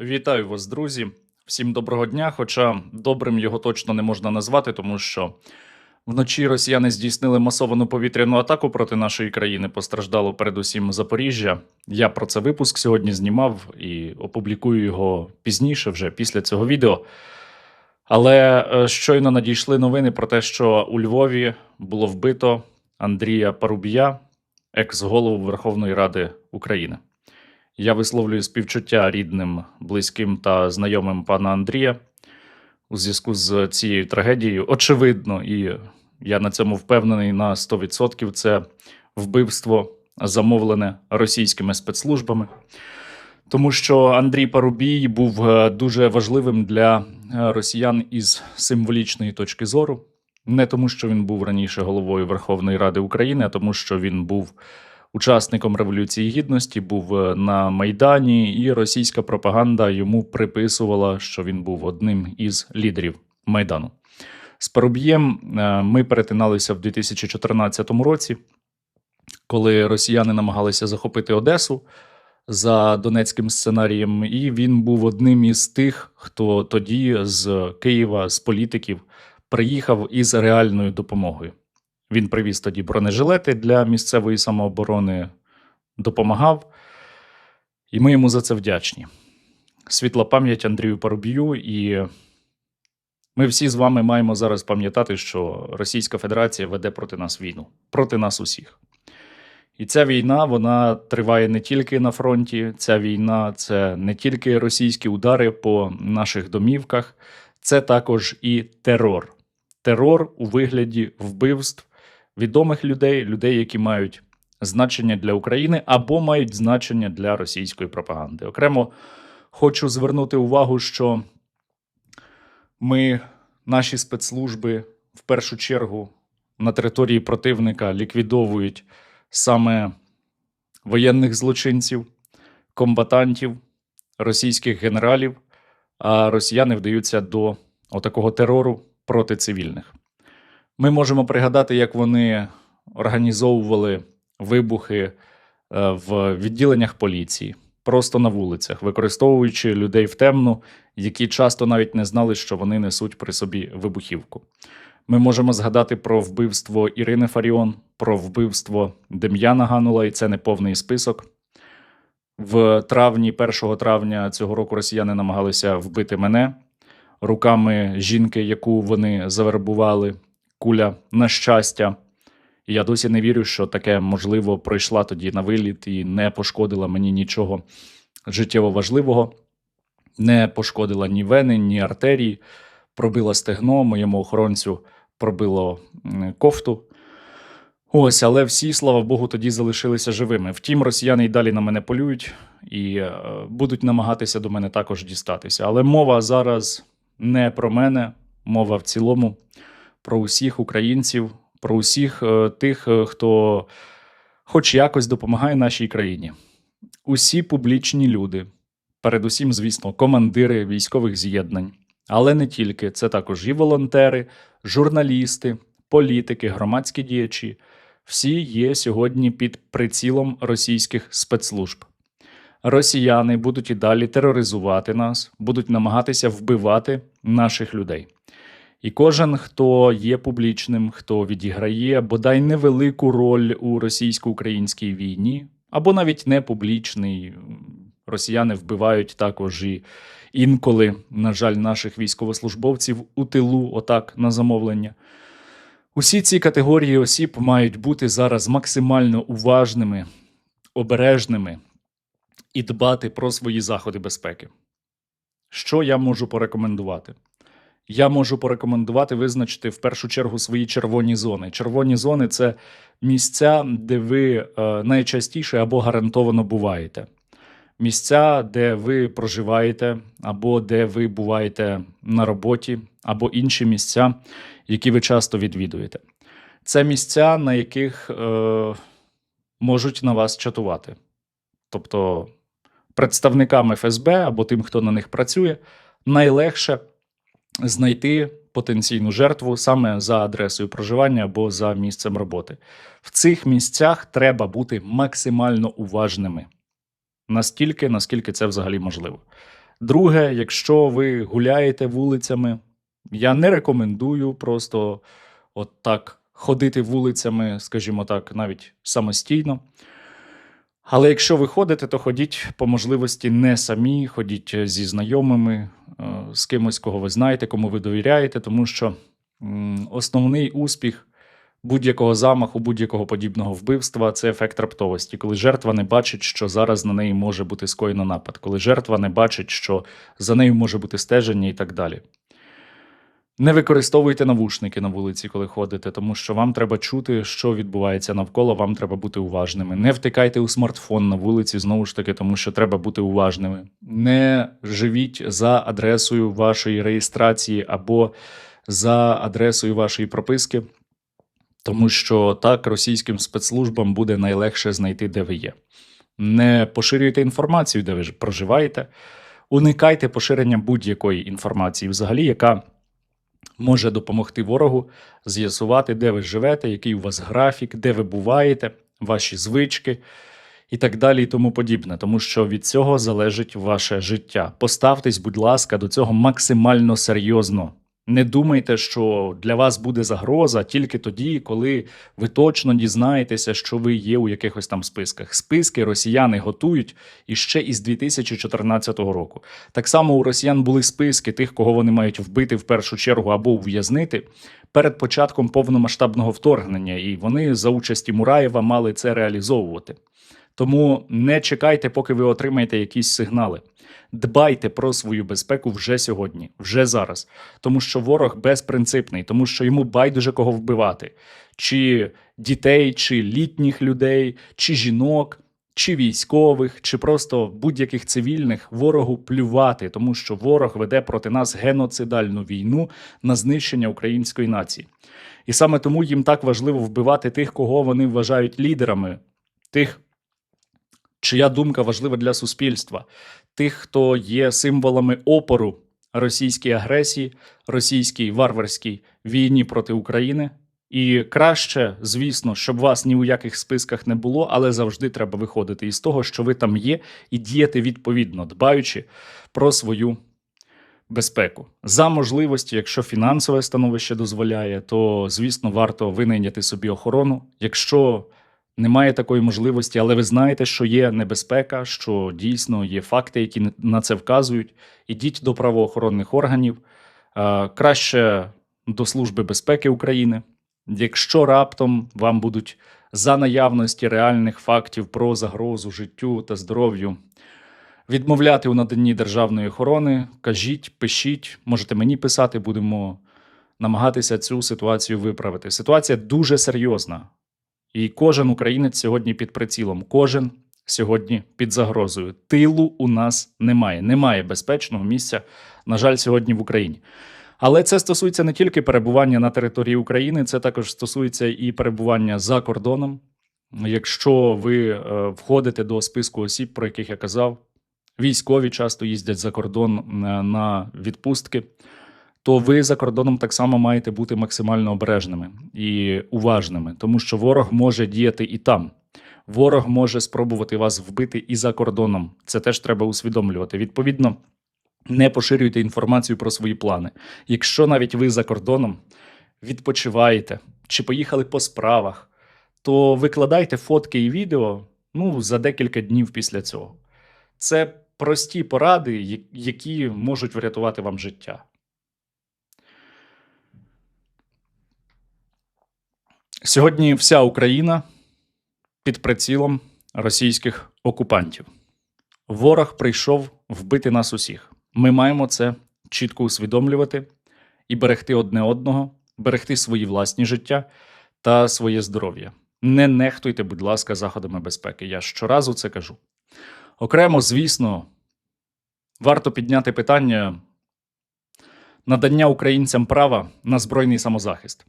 Вітаю вас, друзі. Всім доброго дня. Хоча добрим його точно не можна назвати, тому що вночі росіяни здійснили масовану повітряну атаку проти нашої країни. Постраждало передусім Запоріжжя. Я про це випуск сьогодні знімав і опублікую його пізніше, вже після цього відео. Але е, щойно надійшли новини про те, що у Львові було вбито Андрія Парубія, екс-голову Верховної Ради України. Я висловлюю співчуття рідним, близьким та знайомим пана Андрія у зв'язку з цією трагедією. Очевидно, і я на цьому впевнений на 100%. Це вбивство замовлене російськими спецслужбами. Тому що Андрій Парубій був е, дуже важливим для е, росіян із символічної точки зору. Не тому, що він був раніше головою Верховної Ради України, а тому, що він був учасником Революції Гідності, був е, на Майдані, і російська пропаганда йому приписувала, що він був одним із лідерів Майдану. З Парубієм е, ми перетиналися в 2014 році, коли росіяни намагалися захопити Одесу за донецьким сценарієм, і він був одним із тих, хто тоді з Києва, з політиків, приїхав із реальною допомогою. Він привіз тоді бронежилети для місцевої самооборони, допомагав, і ми йому за це вдячні. Світла пам'ять Андрію Парубію, і ми всі з вами маємо зараз пам'ятати, що Російська Федерація веде проти нас війну, проти нас усіх. І ця війна вона триває не тільки на фронті, ця війна це не тільки російські удари по наших домівках, це також і терор. Терор у вигляді вбивств відомих людей, людей, які мають значення для України або мають значення для російської пропаганди. Окремо хочу звернути увагу, що ми, наші спецслужби, в першу чергу на території противника ліквідовують саме воєнних злочинців, комбатантів, російських генералів, а росіяни вдаються до отакого терору проти цивільних. Ми можемо пригадати, як вони організовували вибухи е, в відділеннях поліції, просто на вулицях, використовуючи людей в темну, які часто навіть не знали, що вони несуть при собі вибухівку. Ми можемо згадати про вбивство Ірини Фаріон, про вбивство Дем'яна Ганула, і це не повний список. В травні, 1 травня цього року росіяни намагалися вбити мене руками жінки, яку вони завербували куля на щастя. І я досі не вірю, що таке можливо пройшла тоді на виліт і не пошкодила мені нічого життєво важливого, не пошкодила ні вени, ні артерії, пробила стегно, моєму охоронцю пробило кофту. Ось, але всі, слава Богу, тоді залишилися живими. Втім, росіяни й далі на мене полюють і е, будуть намагатися до мене також дістатися. Але мова зараз не про мене, мова в цілому про усіх українців, про усіх е, тих, е, хто хоч якось допомагає нашій країні. Усі публічні люди, передусім, звісно, командири військових з'єднань, але не тільки це також і волонтери, журналісти, політики, громадські діячі. Всі є сьогодні під прицілом російських спецслужб. Росіяни будуть і далі тероризувати нас, будуть намагатися вбивати наших людей. І кожен, хто є публічним, хто відіграє бодай невелику роль у російсько-українській війні, або навіть не публічний, росіяни вбивають також і інколи, на жаль, наших військовослужбовців у тилу, отак на замовлення. Усі ці категорії осіб мають бути зараз максимально уважними, обережними і дбати про свої заходи безпеки. Що я можу порекомендувати? Я можу порекомендувати визначити в першу чергу свої червоні зони. Червоні зони це місця, де ви е, найчастіше або гарантовано буваєте. Місця, де ви проживаєте, або де ви буваєте на роботі, або інші місця, які ви часто відвідуєте. Це місця, на яких е, можуть на вас чатувати. Тобто представникам ФСБ або тим, хто на них працює, найлегше знайти потенційну жертву саме за адресою проживання або за місцем роботи. В цих місцях треба бути максимально уважними настільки, наскільки це взагалі можливо. Друге, якщо ви гуляєте вулицями, я не рекомендую просто от так ходити вулицями, скажімо так, навіть самостійно. Але якщо ви ходите, то ходіть по можливості не самі, ходіть зі знайомими, е, з кимось, кого ви знаєте, кому ви довіряєте, тому що основний успіх будь-якого замаху, будь-якого подібного вбивства це ефект раптовості, коли жертва не бачить, що зараз на неї може бути скоєно напад, коли жертва не бачить, що за нею може бути стеження і так далі. Не використовуйте навушники на вулиці, коли ходите, тому що вам треба чути, що відбувається навколо, вам треба бути уважними. Не втикайте у смартфон на вулиці, знову ж таки, тому що треба бути уважними. Не живіть за адресою вашої реєстрації або за адресою вашої прописки, тому що так російським спецслужбам буде найлегше знайти, де ви є. Не поширюйте інформацію, де ви проживаєте. Уникайте поширення будь-якої інформації, взагалі, яка може допомогти ворогу з'ясувати, де ви живете, який у вас графік, де ви буваєте, ваші звички і так далі, і тому подібне, тому що від цього залежить ваше життя. Поставтесь, будь ласка, до цього максимально серйозно. Не думайте, що для вас буде загроза тільки тоді, коли ви точно дізнаєтеся, що ви є у якихось там списках. Списки росіяни готують іще із 2014 року. Так само у росіян були списки тих, кого вони мають вбити в першу чергу або ув'язнити перед початком повномасштабного вторгнення, і вони за участі Мураєва мали це реалізовувати. Тому не чекайте, поки ви отримаєте якісь сигнали. Дбайте про свою безпеку вже сьогодні, вже зараз, тому що ворог безпринципний, тому що йому байдуже кого вбивати, чи дітей, чи літніх людей, чи жінок, чи військових, чи просто будь-яких цивільних ворогу плювати, тому що ворог веде проти нас геноцидальну війну на знищення української нації. І саме тому їм так важливо вбивати тих, кого вони вважають лідерами, тих, чия думка важлива для суспільства, тих, хто є символами опору російській агресії, російській варварській війні проти України. І краще, звісно, щоб вас ні у яких списках не було, але завжди треба виходити із того, що ви там є, і діяти відповідно, дбаючи про свою безпеку. За можливості, якщо фінансове становище дозволяє, то звісно варто винайняти собі охорону. Якщо немає такої можливості, але ви знаєте, що є небезпека, що дійсно є факти, які на це вказують. Ідіть до правоохоронних органів, краще до Служби безпеки України. Якщо раптом вам будуть за наявності реальних фактів про загрозу життю та здоров'ю відмовляти у наданні державної охорони, кажіть, пишіть, можете мені писати, будемо намагатися цю ситуацію виправити. Ситуація дуже серйозна. І кожен українець сьогодні під прицілом, кожен сьогодні під загрозою. Тилу у нас немає. Немає безпечного місця, на жаль, сьогодні в Україні. Але це стосується не тільки перебування на території України, це також стосується і перебування за кордоном. Якщо ви е, входите до списку осіб, про яких я казав, військові часто їздять за кордон е, на відпустки то ви за кордоном так само маєте бути максимально обережними і уважними, тому що ворог може діяти і там. Ворог може спробувати вас вбити і за кордоном. Це теж треба усвідомлювати. Відповідно, не поширюйте інформацію про свої плани. Якщо навіть ви за кордоном відпочиваєте чи поїхали по справах, то викладайте фотки і відео ну, за декілька днів після цього. Це прості поради, які можуть врятувати вам життя. Сьогодні вся Україна під прицілом російських окупантів. Ворог прийшов вбити нас усіх. Ми маємо це чітко усвідомлювати і берегти одне одного, берегти свої власні життя та своє здоров'я. Не нехтуйте, будь ласка, заходами безпеки. Я щоразу це кажу. Окремо, звісно, варто підняти питання надання українцям права на збройний самозахист.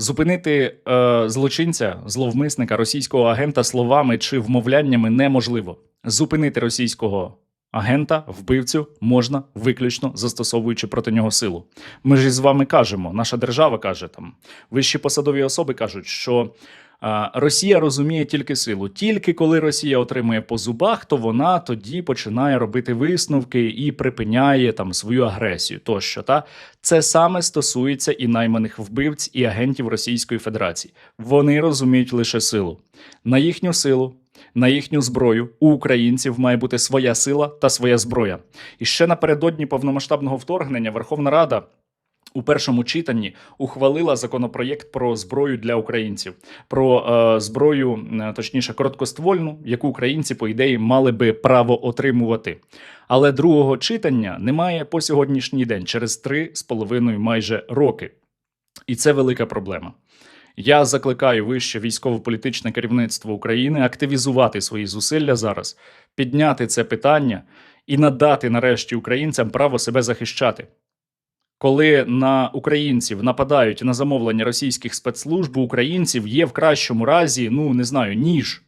Зупинити е, злочинця, зловмисника, російського агента словами чи вмовляннями неможливо. Зупинити російського Агента, вбивцю можна виключно застосовуючи проти нього силу. Ми ж із вами кажемо, наша держава каже там, вищі посадові особи кажуть, що Росія розуміє тільки силу. Тільки коли Росія отримує по зубах, то вона тоді починає робити висновки і припиняє там свою агресію. Тощо та це саме стосується і найманих вбивць, і агентів Російської Федерації. Вони розуміють лише силу. На їхню силу, на їхню зброю у українців має бути своя сила та своя зброя. І ще напередодні повномасштабного вторгнення Верховна Рада. У першому читанні ухвалила законопроєкт про зброю для українців, про е, зброю, е, точніше, короткоствольну, яку українці, по ідеї, мали би право отримувати. Але другого читання немає по сьогоднішній день, через три з половиною майже роки. І це велика проблема. Я закликаю вище військово-політичне керівництво України активізувати свої зусилля зараз, підняти це питання і надати нарешті українцям право себе захищати. Коли на українців нападають на замовлення російських спецслужб, українців є в кращому разі, ну не знаю, ніж.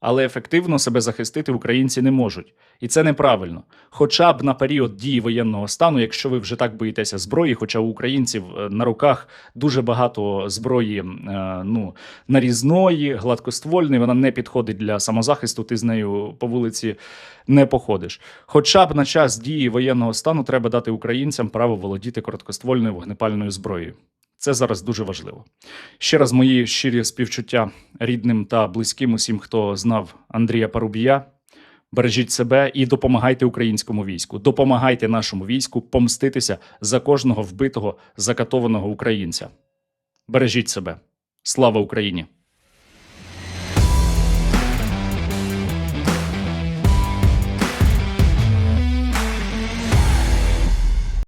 Але ефективно себе захистити українці не можуть. І це неправильно. Хоча б на період дії воєнного стану, якщо ви вже так боїтеся зброї, хоча у українців е, на руках дуже багато зброї е, ну, нарізної, гладкоствольної, вона не підходить для самозахисту, ти з нею по вулиці не походиш. Хоча б на час дії воєнного стану треба дати українцям право володіти короткоствольною вогнепальною зброєю. Це зараз дуже важливо. Ще раз мої щирі співчуття рідним та близьким усім, хто знав Андрія Парубія. Бережіть себе і допомагайте українському війську. Допомагайте нашому війську помститися за кожного вбитого, закатованого українця. Бережіть себе. Слава Україні!